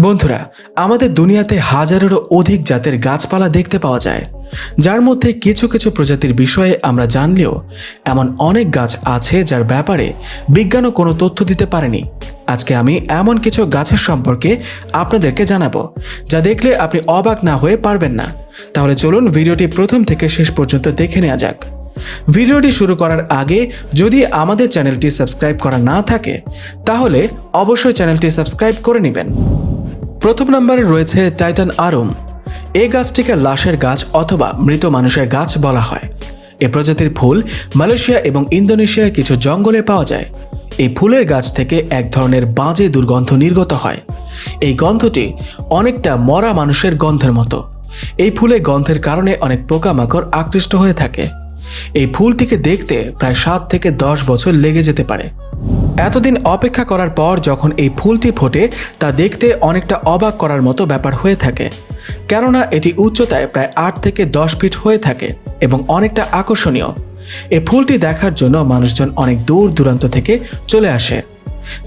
বন্ধুরা, আমাদের দুনিয়াতে হাজারেরও অধিক জাতের গাছপালা দেখতে পাওয়া যায়। যার মধ্যে কিছু কিছু প্রজাতির বিষয়ে আমরা জানলেও, এমন অনেক গাছ আছে যার ব্যাপারে বিজ্ঞানও কোনো তথ্য দিতে পারেনি। আজকে আমি এমন কিছু গাছের সম্পর্কে আপনাদেরকে জানাব, যা দেখলে আপনি অবাক না হয়ে পারবেন না। তাহলে চলুন ভিডিওটি প্রথম থেকে শেষ পর্যন্ত দেখে নেওয়া যাক। ভিডিওটি শুরু করার আগে, যদি আমাদের চ্যানেলটি সাবস্ক্রাইব করা না থাকে, তাহলে অবশ্যই চ্যানেলটি সাবস্ক্রাইব করে নেবেন। প্রথম নম্বরে রয়েছে টাইটান আরম। এই গাছটিকে লাশের গাছ অথবা মৃত মানুষের গাছ বলা হয়। এ প্রজাতির ফুল মালয়েশিয়া এবং ইন্দোনেশিয়ায় কিছু জঙ্গলে পাওয়া যায়। এই ফুলের গাছ থেকে এক ধরনের বাজে দুর্গন্ধ নির্গত হয়। এই গন্ধটি অনেকটা মরা মানুষের গন্ধের মতো। এই ফুলে গন্ধের কারণে অনেক পোকামাকড় আকৃষ্ট হয়ে থাকে। এই ফুলটিকে দেখতে প্রায় সাত থেকে দশ বছর লেগে যেতে পারে। এতদিন অপেক্ষা করার পর যখন এই ফুলটি ফোটে, তা দেখতে অনেকটা অবাক করার মতো ব্যাপার হয়ে থাকে। কেননা এটি উচ্চতায় প্রায় আট থেকে দশ ফিট হয়ে থাকে এবং অনেকটা আকর্ষণীয়। এই ফুলটি দেখার জন্য মানুষজন অনেক দূর দূরান্ত থেকে চলে আসে।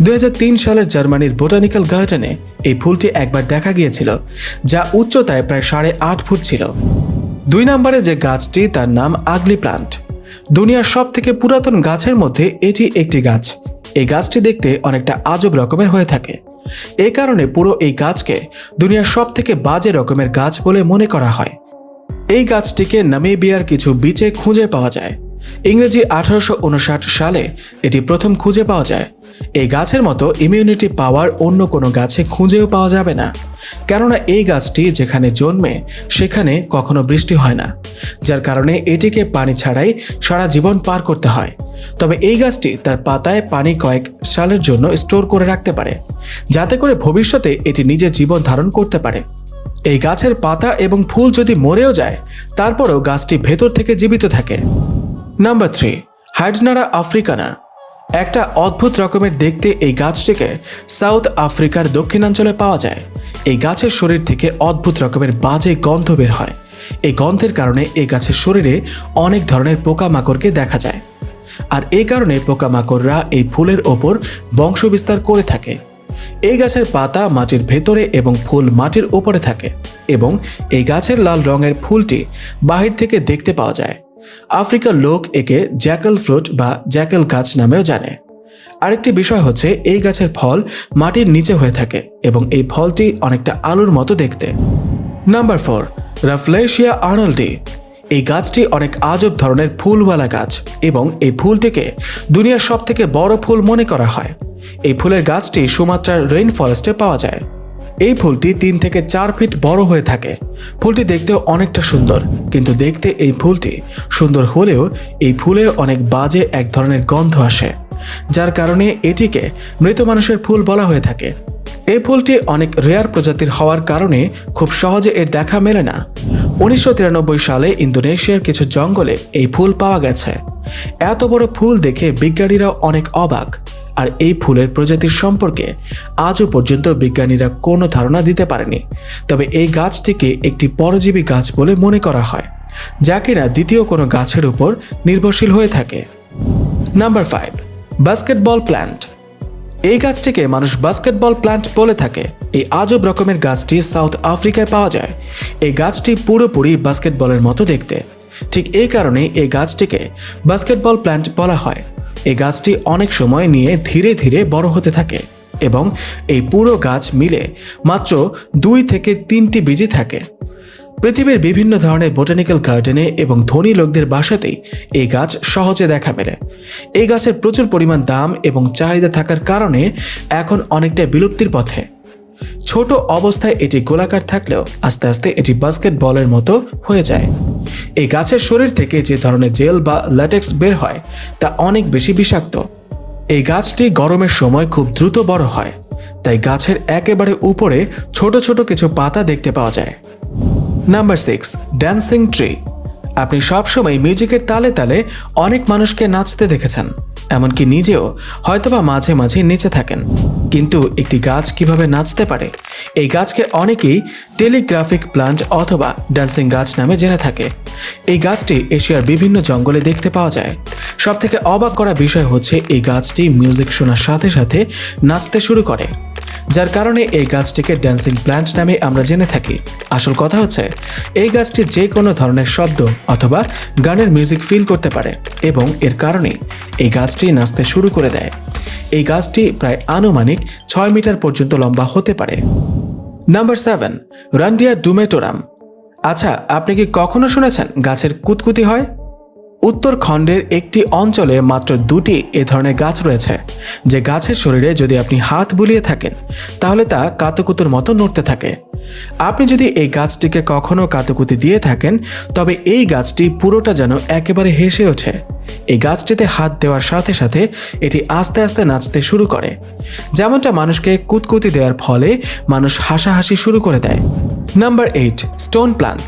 দু হাজার তিন সালের জার্মানির বোটানিক্যাল গার্ডেনে এই ফুলটি একবার দেখা গিয়েছিল, যা উচ্চতায় প্রায় সাড়ে আট ফুট ছিল। দুই নম্বরে যে গাছটি, তার নাম আগলি প্লান্ট। দুনিয়ার সব থেকে পুরাতন গাছের মধ্যে এটি একটি গাছ। এই গাছটি দেখতে অনেকটা আজব রকমের হয়ে থাকে। এ কারণে পুরো এই গাছকে দুনিয়ার সব থেকে বাজে রকমের গাছ বলে মনে করা হয়। এই গাছটিকে নামিবিয়ার কিছু বিচে খুঁজে পাওয়া যায়। ইংরেজি আঠারোশো উনষাট সালে এটি প্রথম খুঁজে পাওয়া যায়। এই গাছের মতো ইমিউনিটি পাওয়ার অন্য কোনো গাছে খুঁজেও পাওয়া যাবে না। কেননা এই গাছটি যেখানে জন্মে, সেখানে কখনো বৃষ্টি হয় না। যার কারণে এটিকে পানি ছাড়াই সারা জীবন পার করতে হয়। তবে এই গাছটি তার পাতায় পানি কয়েক সালের জন্য স্টোর করে রাখতে পারে, যাতে করে ভবিষ্যতে এটি নিজের জীবন ধারণ করতে পারে। এই গাছের পাতা এবং ফুল যদি মরেও যায়, তারপরেও গাছটি ভেতর থেকে জীবিত থাকে। Number three, Hydnora africana. একটা অদ্ভুত রকমের দেখতে এই গাছটিকে সাউথ আফ্রিকার দক্ষিণাঞ্চলে পাওয়া যায়। এই গাছের শরীর থেকে অদ্ভুত রকমের বাজে গন্ধ বের হয়। এই গন্ধের কারণে এই গাছের শরীরে অনেক ধরনের পোকামাকড়কে দেখা যায়। আর এই কারণে পোকামাকড়রা এই ফুলের ওপর বংশবিস্তার করে থাকে। এই গাছের পাতা মাটির ভেতরে এবং ফুল মাটির ওপরে থাকে এবং এই গাছের লাল রঙের ফুলটি বাহির থেকে দেখতে পাওয়া যায়। আফ্রিকার লোক একে জ্যাকেল ফ্রুট বা জ্যাকল গাছ নামেও জানে। আরেকটি বিষয় হচ্ছে, এই গাছের ফল মাটির নিচে হয়ে থাকে এবং এই ফলটি অনেকটা আলুর মতো দেখতে। Number four Rafflesia arnoldii. এই গাছটি অনেক আজব ধরনের ফুলওয়ালা গাছ এবং এই ফুলটিকে দুনিয়ার সব থেকে বড় ফুল মনে করা হয়। এই ফুলের গাছটি সুমাত্রার রেইন ফরেস্টে পাওয়া যায়। এই ফুলটি তিন থেকে চার ফিট বড় হয়ে থাকে। ফুলটি দেখতে অনেকটা সুন্দর, কিন্তু দেখতে এই ফুলটি সুন্দর হলেও এই ফুলে অনেক বাজে এক ধরনের গন্ধ আসে, যার কারণে এটিকে মৃত মানুষের ফুল বলা হয়ে থাকে। এই ফুলটি অনেক রেয়ার প্রজাতির হওয়ার কারণে খুব সহজে এর দেখা মেলে না। উনিশশো তিরানব্বই সালে ইন্দোনেশিয়ার কিছু জঙ্গলে এই ফুল পাওয়া গেছে। এত বড় ফুল দেখে বিজ্ঞানীরা অনেক অবাক। আর এই ফুলের প্রজাতির সম্পর্কে আজও পর্যন্ত বিজ্ঞানীরা কোনো ধারণা দিতে পারেনি। তবে এই গাছটিকে একটি পরজীবী গাছ বলে মনে করা হয়, যা কিনা দ্বিতীয় কোনো গাছের উপর নির্ভরশীল হয়ে থাকে। Number five, basketball plant. এই গাছটিকে মানুষ বাস্কেটবল প্ল্যান্ট বলে থাকে। এই আজব রকমের গাছটি সাউথ আফ্রিকায় পাওয়া যায়। এই গাছটি পুরোপুরি বাস্কেটবলের মতো দেখতে। ঠিক এই কারণে এই গাছটিকে বাস্কেটবল প্ল্যান্ট বলা হয়। এই গাছটি অনেক সময় নিয়ে ধীরে ধীরে বড় হতে থাকে এবং এই পুরো গাছ মিলে মাত্র দুই থেকে তিনটি বীজই থাকে। পৃথিবীর বিভিন্ন ধরনের বোটানিক্যাল গার্ডেনে এবং ধনী লোকদের বাসাতেই এই গাছ সহজে দেখা মেলে। এই গাছের প্রচুর পরিমাণ দাম এবং চাহিদা থাকার কারণে এখন অনেকটা বিলুপ্তির পথে। ছোট অবস্থায় এটি গোলাকার থাকলেও আস্তে আস্তে এটি বাস্কেট বলের মতো হয়ে যায়। এই গাছের শরীর থেকে যে ধরনের জেল বা ল্যাটেক্স বের হয়, তা অনেক বেশি বিষাক্ত। এই গাছটি গরমের সময় খুব দ্রুত বড় হয়, তাই গাছের একেবারে উপরে ছোট ছোট কিছু পাতা দেখতে পাওয়া যায়। Number six, dancing tree. আপনি সবসময় মিউজিকের তালে তালে অনেক মানুষকে নাচতে দেখেছেন। এমনকি নিজেও হয়তোবা মাঝে মাঝে নেচে থাকেন। কিন্তু একটি গাছ কীভাবে নাচতে পারে? এই গাছকে অনেকেই টেলিগ্রাফিক প্লান্ট অথবা ড্যান্সিং গাছ নামে জেনে থাকে। এই গাছটি এশিয়ার বিভিন্ন জঙ্গলে দেখতে পাওয়া যায়। সবথেকে অবাক করা বিষয় হচ্ছে এই গাছটি মিউজিক শোনার সাথে সাথে নাচতে শুরু করে। যার কারণে এই গাছটিকে ড্যান্সিং প্ল্যান্ট নামে আমরা জেনে থাকি। আসল কথা হচ্ছে, এই গাছটি যে কোনো ধরনের শব্দ অথবা গানের মিউজিক ফিল করতে পারে এবং এর কারণে এই গাছটি নাচতে শুরু করে দেয়। এই গাছটি প্রায় আনুমানিক ছয় মিটার পর্যন্ত লম্বা হতে পারে। নাম্বার সেভেন রান্ডিয়া ডুমেটোরাম আচ্ছা আপনি কি কখনো শুনেছেন গাছের কুতকুতি হয়? উত্তরখণ্ডের একটি অঞ্চলে মাত্র দুটি এ ধরনের গাছ রয়েছে। যে গাছের শরীরে যদি আপনি হাত বুলিয়ে থাকেন, তাহলে তা কাতুকুতুর মতো নড়তে থাকে। আপনি যদি এই গাছটিকে কখনো কাতুকুতি দিয়ে থাকেন, তবে এই গাছটি পুরোটা যেন একেবারে হেসে ওঠে। এই গাছটিতে হাত দেওয়ার সাথে সাথে এটি আস্তে আস্তে নাচতে শুরু করে। যেমনটা মানুষকে কুতকুতি দেওয়ার ফলে মানুষ হাসাহাসি শুরু করে দেয়। Number eight, stone plant.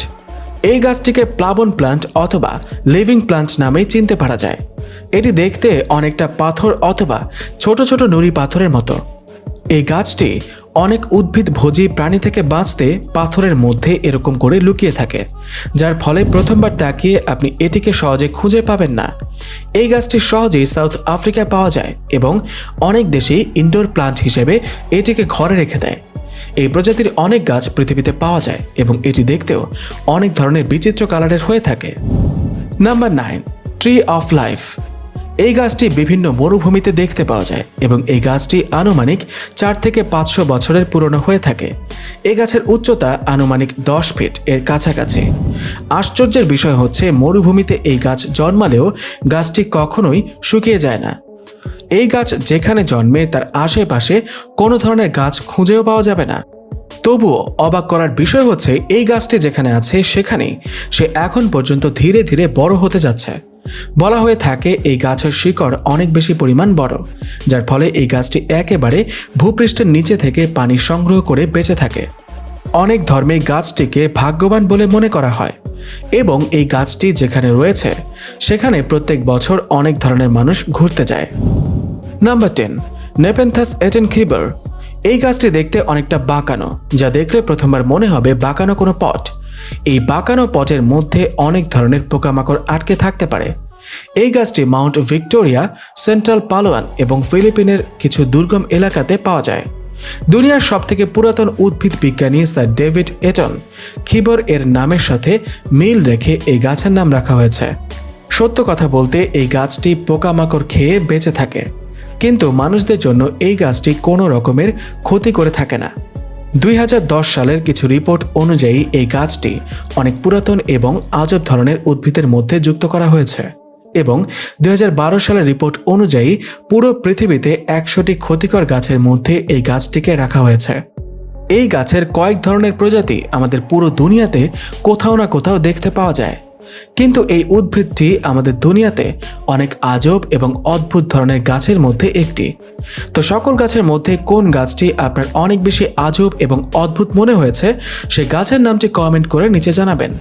এই গাছটিকে প্লাবন প্লান্ট অথবা লিভিং প্লান্ট নামেই চিনতে পারা যায়। এটি দেখতে অনেকটা পাথর অথবা ছোট ছোট নুড়ি পাথরের মতো। এই গাছটি অনেক উদ্ভিদ ভোজী প্রাণী থেকে বাঁচতে পাথরের মধ্যে এরকম করে লুকিয়ে থাকে, যার ফলে প্রথমবার তাকিয়ে আপনি এটিকে সহজে খুঁজে পাবেন না। এই গাছটি সহজেই সাউথ আফ্রিকায় পাওয়া যায় এবং অনেক দেশেই ইনডোর প্লান্ট হিসেবে এটিকে ঘরে রেখে দেয়। এই প্রজাতির অনেক গাছ পৃথিবীতে পাওয়া যায় এবং এটি দেখতেও অনেক ধরনের বিচিত্র কালারের হয়ে থাকে। Number nine tree of life এই গাছটি বিভিন্ন মরুভূমিতে দেখতে পাওয়া যায় এবং এই গাছটি আনুমানিক চার থেকে পাঁচশো বছরের পুরনো হয়ে থাকে। এই গাছের উচ্চতা আনুমানিক দশ ফিট, এর কাছাকাছি। আশ্চর্যের বিষয় হচ্ছে, মরুভূমিতে এই গাছ জন্মালেও গাছটি কখনোই শুকিয়ে যায় না। এই গাছ যেখানে জন্মে তার আশেপাশে কোনো ধরনের গাছ খুঁজেও পাওয়া যাবে না। তবুও অবাক করার বিষয় হচ্ছে, এই গাছটি যেখানে আছে সেখানেই। সে এখন পর্যন্ত ধীরে ধীরে বড় হতে যাচ্ছে। বলা হয়ে থাকে, এই গাছের শিকড় অনেক বেশি পরিমাণ বড়, যার ফলে এই গাছটি একেবারে ভূপৃষ্ঠের নিচে থেকে পানি সংগ্রহ করে বেঁচে থাকে। অনেক ধর্মে গাছটিকে ভাগ্যবান বলে মনে করা হয় এবং এই গাছটি যেখানে রয়েছে, সেখানে প্রত্যেক বছর অনেক ধরনের মানুষ ঘুরতে যায়। নাম্বার টেন নেপেন্থাস এটেন খিবার এই গাছটি দেখতে অনেকটা বাঁকানো, যা দেখলে প্রথমবার মনে হবে বাঁকানো কোনো পট। এই বাঁকানো পটের মধ্যে অনেক ধরনের পোকামাকড় আটকে থাকতে পারে। এই গাছটি মাউন্ট ভিক্টোরিয়া, সেন্ট্রাল পালোয়ান এবং ফিলিপিনের কিছু দুর্গম এলাকাতে পাওয়া যায়। দুনিয়ার সবথেকে পুরাতন উদ্ভিদ বিজ্ঞানী স্যার ডেভিড এটন খিবর এর নামের সাথে মিল রেখে এই গাছের নাম রাখা হয়েছে। সত্য কথা বলতে এই গাছটি পোকামাকড় খেয়ে বেঁচে থাকে। কিন্তু মানুষদের জন্য এই গাছটি কোনো রকমের ক্ষতি করে থাকে না। দুই হাজার দশ সালের কিছু রিপোর্ট অনুযায়ী এই গাছটি অনেক পুরাতন এবং আজব ধরনের উদ্ভিদের মধ্যে যুক্ত করা হয়েছে এবং দুই হাজার বারো সালের রিপোর্ট অনুযায়ী পুরো পৃথিবীতে একশোটি ক্ষতিকর গাছের মধ্যে এই গাছটিকে রাখা হয়েছে। এই গাছের কয়েক ধরনের প্রজাতি আমাদের পুরো দুনিয়াতে কোথাও না কোথাও দেখতে পাওয়া যায়। কিন্তু এই উদ্ভিদটি আমাদের দুনিয়াতে অনেক আজব এবং অদ্ভুত ধরনের গাছের মধ্যে একটি। তো সকল গাছের মধ্যে কোন গাছটি আপনার অনেক বেশি আজব এবং অদ্ভুত মনে হয়েছে সেই গাছের নামটি কমেন্ট করে নিচে জানাবেন।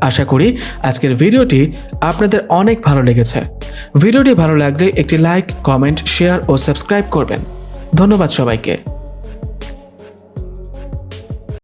আশা করি আজকের ভিডিওটি আপনাদের অনেক ভালো লেগেছে। ভিডিওটি ভালো লাগলে একটি লাইক, কমেন্ট, শেয়ার ও সাবস্ক্রাইব করবেন। ধন্যবাদ সবাইকে।